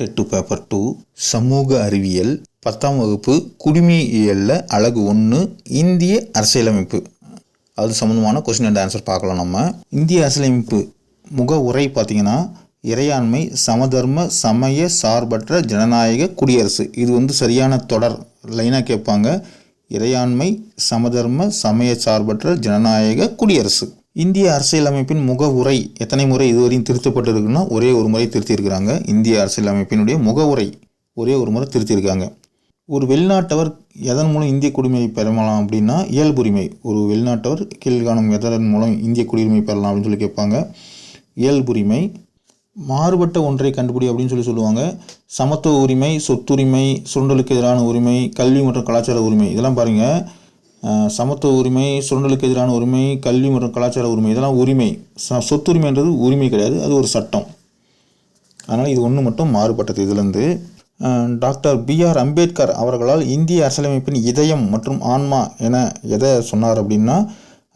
TET paper two சமூக அறிவியல் பத்தாம் வகுப்பு குடிமையியலில் அழகு ஒன்று இந்திய அரசியலமைப்பு. அது சம்மந்தமான கொஸ்டின் அண்ட் ஆன்சர் பார்க்கலாம் நம்ம. இந்திய அரசியலமைப்பு முக உரை பார்த்திங்கன்னா இறையாண்மை சமதர்ம சமய சார்பற்ற ஜனநாயக குடியரசு. இது வந்து சரியான தொடர் லைனாக கேட்பாங்க. இறையாண்மை சமதர்ம சமய சார்பற்ற ஜனநாயக குடியரசு. இந்திய அரசியலமைப்பின் முக உரை எத்தனை முறை இதுவரையும் திருத்தப்பட்டிருக்குன்னா ஒரே ஒரு முறை திருத்தியிருக்கிறாங்க. இந்திய அரசியலமைப்பினுடைய முகவுரை ஒரே ஒரு முறை திருத்தியிருக்காங்க. ஒரு வெளிநாட்டவர் எதன் மூலம் இந்திய குடிமையை பெறலாம் அப்படின்னா இயல்புரிமை. ஒரு வெளிநாட்டவர் கீழ்காணும் எதன் மூலம் இந்திய குடியுரிமை பெறலாம் அப்படின்னு சொல்லி கேட்பாங்க. இயல்புரிமை மாறுபட்ட ஒன்றை கண்டுபிடி அப்படின்னு சொல்லி சொல்லுவாங்க. சமத்துவ உரிமை சொத்துரிமை சுரண்டலுக்கு எதிரான உரிமை கல்வி மற்றும் கலாச்சார உரிமை. இதெல்லாம் பாருங்கள் சமத்துவ உரிமை சுரண்டலுக்கு எதிரான உரிமை கல்வி மற்றும் கலாச்சார உரிமை இதெல்லாம் உரிமை. ச சொத்துரிமைன்றது உரிமை கிடையாது அது ஒரு சட்டம். அதனால் இது ஒன்று மட்டும் மாறுபட்டது இதுலேருந்து. டாக்டர் பிஆர் அம்பேத்கர் அவர்களால் இந்திய அரசியலமைப்பின் இதயம் மற்றும் ஆன்மா என எதை சொன்னார் அப்படின்னா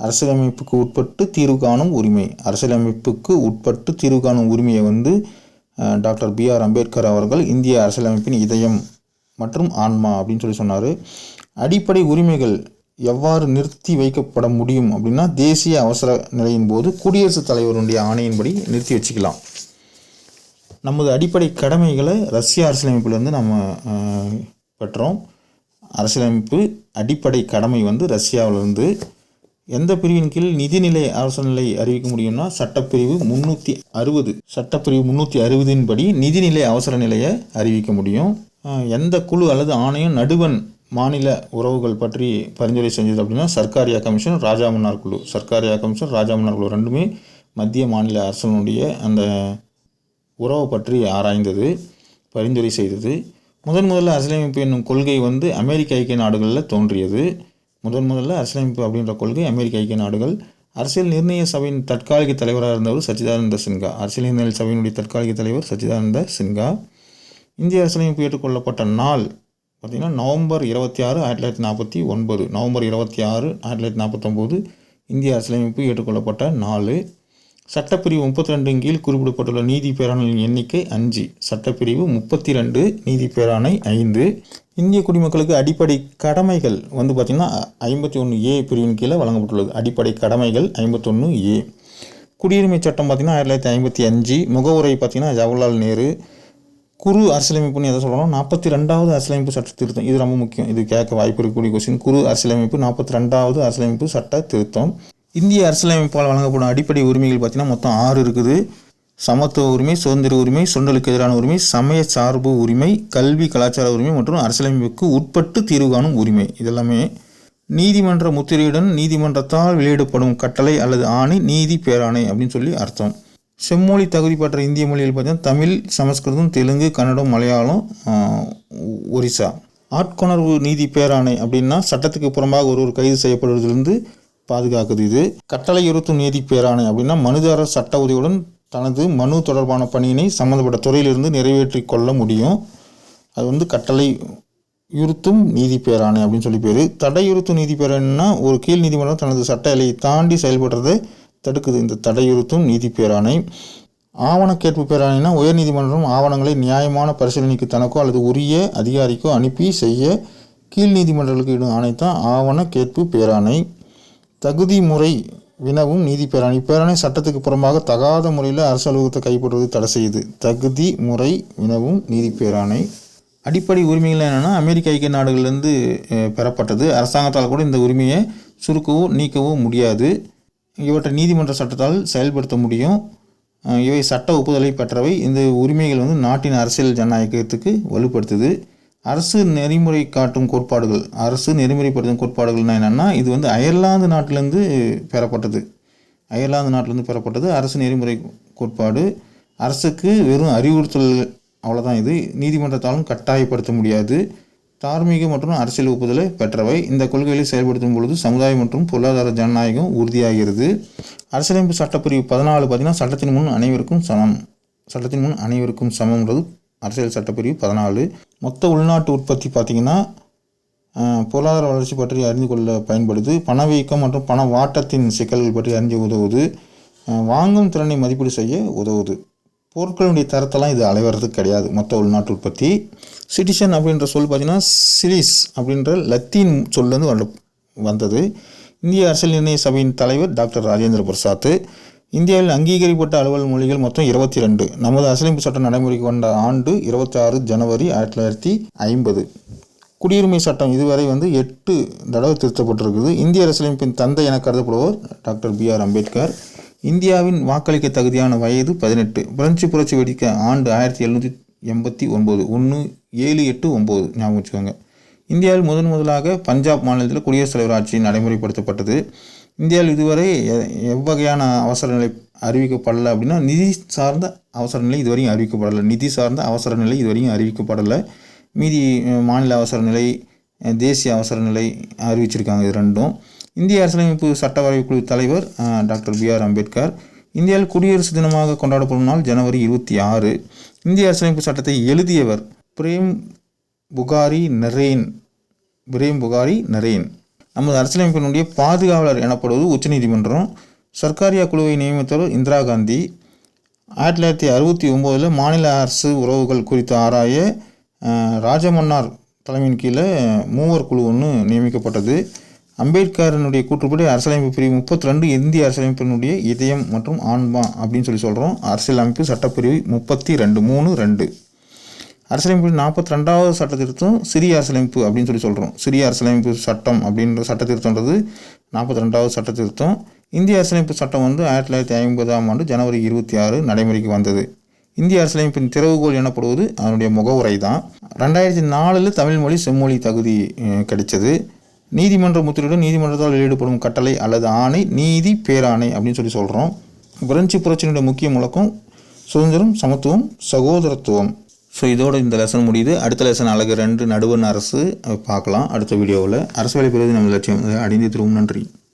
அரசியலமைப்புக்கு உட்பட்டு தீர்வு காணும் உரிமை. அரசியலமைப்புக்கு உட்பட்டு தீர்வு காணும் உரிமையை வந்து டாக்டர் டாக்டர் பிஆர் அம்பேத்கர் அவர்கள் இந்திய அரசியலமைப்பின் இதயம் மற்றும் ஆன்மா அப்படின்னு சொல்லி சொன்னார். அடிப்படை உரிமைகள் எவ்வாறு நிறுத்தி வைக்கப்பட முடியும் அப்படின்னா தேசிய அவசர நிலையின் போது குடியரசுத் தலைவருடைய ஆணையின்படி நிறுத்தி வச்சுக்கலாம். நமது அடிப்படை கடமைகளை ரஷ்ய அரசியலமைப்பிலிருந்து நம்ம பெற்றோம். அரசியலமைப்பு அடிப்படை கடமை வந்து ரஷ்யாவிலிருந்து எந்த பிரிவின் கீழ் நிதிநிலை அவசர அறிவிக்க முடியும்னா சட்டப்பிரிவு முந்நூற்றி அறுபது சட்டப்பிரிவு முந்நூற்றி அறுபதின் படி நிதிநிலை அவசர நிலையை அறிவிக்க முடியும். எந்த குழு அல்லது ஆணையம் நடுவன் மாநில உறவுகள் பற்றி பரிந்துரை செஞ்சது அப்படின்னா சர்க்காரியா கமிஷன் ராஜா மன்னார் குழு. சர்க்காரியா கமிஷன் ராஜா மன்னார் குழு ரெண்டுமே மத்திய மாநில அரசனுடைய அந்த உறவை பற்றி ஆராய்ந்தது பரிந்துரை செய்தது. முதன் முதல்ல அரசியலமைப்பு என்னும் கொள்கை வந்து அமெரிக்க ஐக்கிய நாடுகளில் தோன்றியது. முதன் முதல்ல அரசியலமைப்பு அப்படின்ற கொள்கை அமெரிக்க ஐக்கிய நாடுகள். அரசியல் நிர்ணய சபையின் தற்காலிக தலைவராக இருந்தவர் சச்சிதானந்த சின்ஹா. அரசியல் நிர்ணய சபையினுடைய தற்காலிக தலைவர் சச்சிதானந்த சின்ஹா. இந்திய அரசியலமைப்பு ஏற்றுக்கொள்ளப்பட்ட நாள் பார்த்திங்கன்னா நவம்பர் இருபத்தி ஆறு ஆயிரத்தி தொள்ளாயிரத்தி நாற்பத்தி ஒன்பது. நவம்பர் இருபத்தி ஆறு ஆயிரத்தி தொள்ளாயிரத்தி நாற்பத்தொம்போது இந்திய அரசியலமைப்பு ஏற்றுக்கொள்ளப்பட்ட நாலு. சட்டப்பிரிவு முப்பத்தி ரெண்டின் கீழ் குறிப்பிடப்பட்டுள்ள நீதி பேராணையின் எண்ணிக்கை அஞ்சு. சட்டப்பிரிவு முப்பத்தி ரெண்டு நீதி பேராணை ஐந்து. இந்திய குடிமக்களுக்கு அடிப்படை கடமைகள் வந்து பார்த்திங்கன்னா ஐம்பத்தி ஒன்று ஏ பிரிவின் கீழே வழங்கப்பட்டுள்ளது. அடிப்படை கடமைகள் ஐம்பத்தொன்று ஏ குடியுரிமை சட்டம் பார்த்திங்கன்னா ஆயிரத்தி தொள்ளாயிரத்தி ஐம்பத்தி அஞ்சு. முகவுரை பார்த்திங்கன்னா ஜவஹர்லால் நேரு. குறு அரசியலமைப்புன்னு எதை சொல்லணும் நாற்பத்தி ரெண்டாவது அரசியலமைப்பு சட்ட திருத்தம். இது ரொம்ப முக்கியம். இது கேட்க வாய்ப்பு இருக்கக்கூடிய கொஸ்டின் குறு அரசியலமைப்பு நாற்பத்தி ரெண்டாவது அரசியலமைப்பு சட்ட திருத்தம். இந்திய அரசியலமைப்பால் வழங்கப்படும் அடிப்படை உரிமைகள் பார்த்தீங்கன்னா மொத்தம் ஆறு இருக்குது. சமத்துவ உரிமை சுதந்திர உரிமை சுண்டலுக்கு எதிரான உரிமை சமய சார்பு உரிமை கல்வி கலாச்சார உரிமை மற்றும் அரசியலமைப்புக்கு உட்பட்டு தீர்வு காணும் உரிமை. இதெல்லாமே நீதிமன்ற முத்திரையுடன் நீதிமன்றத்தால் வெளியிடப்படும் கட்டளை அல்லது ஆணை நீதி பேராணை அப்படின்னு சொல்லி அர்த்தம். செம்மொழி தகுதி பெற்ற இந்திய மொழிகள் பார்த்தீங்கன்னா தமிழ் சமஸ்கிருதம் தெலுங்கு கன்னடம் மலையாளம் ஒரிசா. ஆட்கொணர்வு நீதி பேராணை அப்படின்னா சட்டத்துக்கு புறம்பாக ஒருவர் கைது செய்யப்படுவதிலிருந்து பாதுகாக்குது இது. கட்டளை இருத்தும் நீதி பேராணை அப்படின்னா மனுதாரர் சட்ட உதவியுடன் தனது மனு தொடர்பான பணியினை சம்மந்தப்பட்ட துறையிலிருந்து நிறைவேற்றி கொள்ள முடியும். அது வந்து கட்டளை யுறுத்தும் நீதி பேராணை அப்படின்னு சொல்லி பேர். தடையுறுத்தும் நீதி பேராணைன்னா ஒரு கீழ் நீதிமன்றம் தனது சட்ட எல்லையை தாண்டி செயல்படுறதை தடுக்குது. இந்த தடையுறுத்தும் நீதி பேராணை. ஆவண கேட்பு பேராணைனா உயர்நீதிமன்றம் ஆவணங்களை நியாயமான பரிசீலனைக்கு தனக்கோ அல்லது உரிய அதிகாரிக்கோ அனுப்பி செய்ய கீழ் நீதிமன்றங்களுக்கு இடும் ஆணைத்தான் ஆவண கேட்பு பேராணை. தகுதி முறை வினவும் நீதி பேராணை. பேராணை சட்டத்துக்கு புறம்பாக தகாத முறையில் அரசு அலுவலகத்தை கைப்பற்றுவது தடை செய்யுது. தகுதி முறை வினவும் நீதி பேராணை. அடிப்படை உரிமைகள் என்னென்னா அமெரிக்க ஐக்கிய நாடுகள்லேருந்து பெறப்பட்டது. அரசாங்கத்தால் கூட இந்த உரிமையை சுருக்கவோ நீக்கவோ முடியாது. இவற்றை நீதிமன்ற சட்டத்தால் செயல்படுத்த முடியும். இவை சட்ட ஒப்புதலை பெற்றவை. இந்த உரிமைகள் வந்து நாட்டின் அரசியல் ஜனநாயகத்துக்கு வலுப்படுத்துது. அரசு நெறிமுறை காட்டும் கோட்பாடுகள் அரசு நெறிமுறைப்படுத்தும் கோட்பாடுகள்னா என்னென்னா இது வந்து அயர்லாந்து நாட்டிலேருந்து பெறப்பட்டது. அயர்லாந்து நாட்டிலேருந்து பெறப்பட்டது. அரசு நெறிமுறை கோட்பாடு. அரசுக்கு வெறும் அறிவுறுத்தல் அவ்வளோதான் இது நீதிமன்றத்தாலும் கட்டாயப்படுத்த முடியாது. தார்மீக மற்றும் அரசியல் ஒப்புதலை பெற்றவை. இந்த கொள்கைகளை செயல்படுத்தும் பொழுது சமுதாயம் மற்றும் பொருளாதார ஜனநாயகம் உறுதியாகிறது. அரசியலமைப்பு சட்டப்பிரிவு பதினாலு பார்த்தீங்கன்னா சட்டத்தின் முன் அனைவருக்கும் சமம். சட்டத்தின் முன் அனைவருக்கும் சமம்ன்றது அரசியல் சட்டப்பிரிவு பதினாலு. மொத்த உள்நாட்டு உற்பத்தி பார்த்திங்கன்னா பொருளாதார வளர்ச்சி பற்றி அறிந்து கொள்ள பயன்படுது. பணவீக்கம் மற்றும் பண வாட்டத்தின் சிக்கல்கள் பற்றி அறிஞ்சு உதவுது. வாங்கும் திறனை மதிப்பீடு செய்ய உதவுது. பொருட்களுடைய தரத்தெல்லாம் இது அலைவறது கிடையாது. மொத்த உள்நாட்டு உற்பத்தி. சிட்டிசன் அப்படின்ற சொல் பார்த்தீங்கன்னா சிரிஸ் அப்படின்ற லத்தீன் சொல்லேருந்து வந்து வந்தது. இந்திய அரசியல் நிர்ணய சபையின் தலைவர் டாக்டர் ராஜேந்திர பிரசாத் இந்தியாவில் அங்கீகரிக்கப்பட்ட அலுவல் மொழிகள் மொத்தம் இருபத்தி ரெண்டு நமது அரசியலமைப்பு சட்டம் நடைமுறைக்கு கொண்ட ஆண்டு இருபத்தாறு ஜனவரி ஆயிரத்தி தொள்ளாயிரத்தி ஐம்பது. குடியுரிமை சட்டம் இதுவரை வந்து எட்டு தடவை திருத்தப்பட்டிருக்குது. இந்திய அரசியலமைப்பின் தந்தை என கருதப்படுவர் டாக்டர் பி ஆர் அம்பேத்கர். இந்தியாவின் வாக்களிக்க தகுதியான வயது பதினெட்டு. பிரெஞ்சு புரட்சி வெடிக்க ஆண்டு ஆயிரத்தி எழுநூற்றி எண்பத்தி ஒம்பது ஒன்று ஏழு எட்டு ஒம்பது ஞாபகம் வச்சுக்கோங்க. இந்தியாவில் முதன் முதலாக பஞ்சாப் மாநிலத்தில் குடியரசுத் தலைவர் ஆட்சி நடைமுறைப்படுத்தப்பட்டது. இந்தியாவில் இதுவரை எவ்வகையான அவசர நிலை அறிவிக்கப்படலை அப்படின்னா நிதி சார்ந்த அவசர நிலை இதுவரையும் அறிவிக்கப்படலை. நிதி சார்ந்த அவசர நிலை இதுவரையும் அறிவிக்கப்படலை. மீதி மாநில அவசர நிலை தேசிய அவசர நிலை அறிவிச்சிருக்காங்க இது ரெண்டும். இந்திய அரசியலமைப்பு சட்ட வரைவு குழு தலைவர் டாக்டர் பி ஆர் அம்பேத்கர் இந்தியாவில் குடியரசு தினமாக கொண்டாடப்படும் நாள் ஜனவரி இருபத்தி ஆறு. இந்திய அரசியலமைப்பு சட்டத்தை எழுதியவர் பிரேம் புகாரி நரேன். பிரேம் புகாரி நரேன். நமது அரசியலமைப்பினுடைய பாதுகாவலர் எனப்படுவது உச்சநீதிமன்றம். சர்க்காரியா குழுவை நியமித்தவர் இந்திரா காந்தி. ஆயிரத்தி தொள்ளாயிரத்தி அறுபத்தி ஒம்போதில் மாநில அரசு உறவுகள் குறித்து ஆராய ராஜமன்னார் தலைமையின் கீழே மூவர் குழு ஒன்று நியமிக்கப்பட்டது. அம்பேத்கரனுடைய கூற்றுப்படி அரசியலமைப்பு பிரிவு முப்பத்தி ரெண்டு இந்திய அரசியலமைப்பினுடைய இதயம் மற்றும் ஆன்மா அப்படின்னு சொல்லி சொல்கிறோம் அரசியலமைப்பு சட்டப்பிரிவு முப்பத்தி ரெண்டு மூணு ரெண்டு. அரசியலமைப்பு நாற்பத்தி ரெண்டாவது சட்ட திருத்தம் சிறிய அரசியலமைப்பு அப்படின்னு சொல்லி சொல்கிறோம் சிறிய அரசியலமைப்பு சட்டம் அப்படின்ற சட்ட திருத்தம்ன்றது நாற்பத்தி ரெண்டாவது சட்ட திருத்தம் இந்திய அரசியலமைப்பு சட்டம் வந்து ஆயிரத்தி தொள்ளாயிரத்தி ஐம்பதாம் ஆண்டு ஜனவரி இருபத்தி ஆறு நடைமுறைக்கு வந்தது. இந்திய அரசியலமைப்பின் திறவுகோல் எனப்படுவது அதனுடைய முகவுரை தான் ரெண்டாயிரத்தி நாலில் தமிழ் மொழி செம்மொழி தகுதி கிடைச்சது. நீதிமன்ற முத்திரையுடன் நீதிமன்றத்தால் வெளியிடப்படும் கட்டளை அல்லது ஆணை நீதி பேராணை அப்படின்னு சொல்லி சொல்கிறோம் பிரெஞ்சு புரட்சியினுடைய முக்கிய முழக்கம் சுதந்திரம் சமத்துவம் சகோதரத்துவம். ஸோ இதோட இந்த லெசன் முடியுது. அடுத்த லெசன் அழகு ரெண்டு நடுவன் அரசு பார்க்கலாம். அடுத்த வீடியோவில் அரசு வேலை பெறுவது நம்ம லட்சியம். அடைந்து திரும்பவும் நன்றி.